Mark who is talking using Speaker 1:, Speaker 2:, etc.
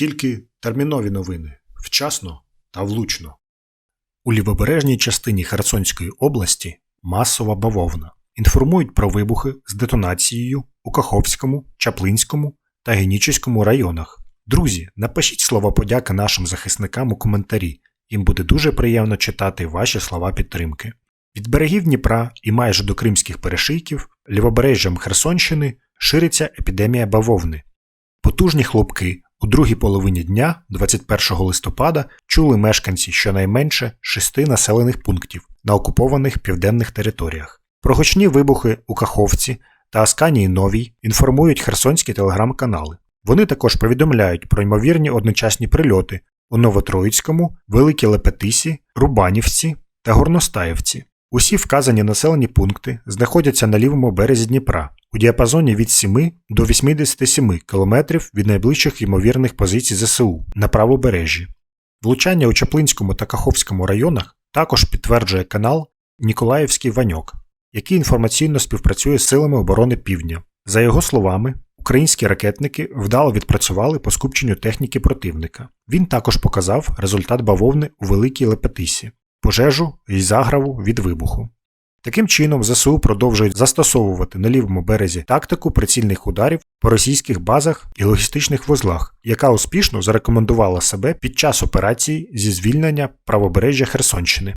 Speaker 1: Тільки термінові новини вчасно та влучно. У лівобережній частині Херсонської області масова бавовна. Інформують про вибухи з детонацією у Каховському, Чаплинському та Генічеському районах. Друзі, напишіть слова подяки нашим захисникам у коментарі. Їм буде дуже приємно читати ваші слова підтримки. Від берегів Дніпра і майже до кримських перешийків лівобережжям Херсонщини шириться епідемія бавовни. Потужні хлопки у другій половині дня, 21 листопада, чули мешканці щонайменше шести населених пунктів на окупованих південних територіях. Про гучні вибухи у Каховці та Асканії Новій інформують херсонські телеграм-канали. Вони також повідомляють про ймовірні одночасні прильоти у Новотроїцькому, Великій Лепетисі, Рубанівці та Горностаївці. Усі вказані населені пункти знаходяться на лівому березі Дніпра у діапазоні від 7 до 87 км від найближчих ймовірних позицій ЗСУ на правобережжі. Влучання у Чаплинському та Каховському районах також підтверджує канал Ніколаївський Ваньок, який інформаційно співпрацює з силами оборони Півдня. За його словами, українські ракетники вдало відпрацювали по скупченню техніки противника. Він також показав результат бавовни у Великій Лепетисі, пожежу і заграву від вибуху. Таким чином, ЗСУ продовжують застосовувати на лівому березі тактику прицільних ударів по російських базах і логістичних вузлах, яка успішно зарекомендувала себе під час операції зі звільнення правобережжя Херсонщини.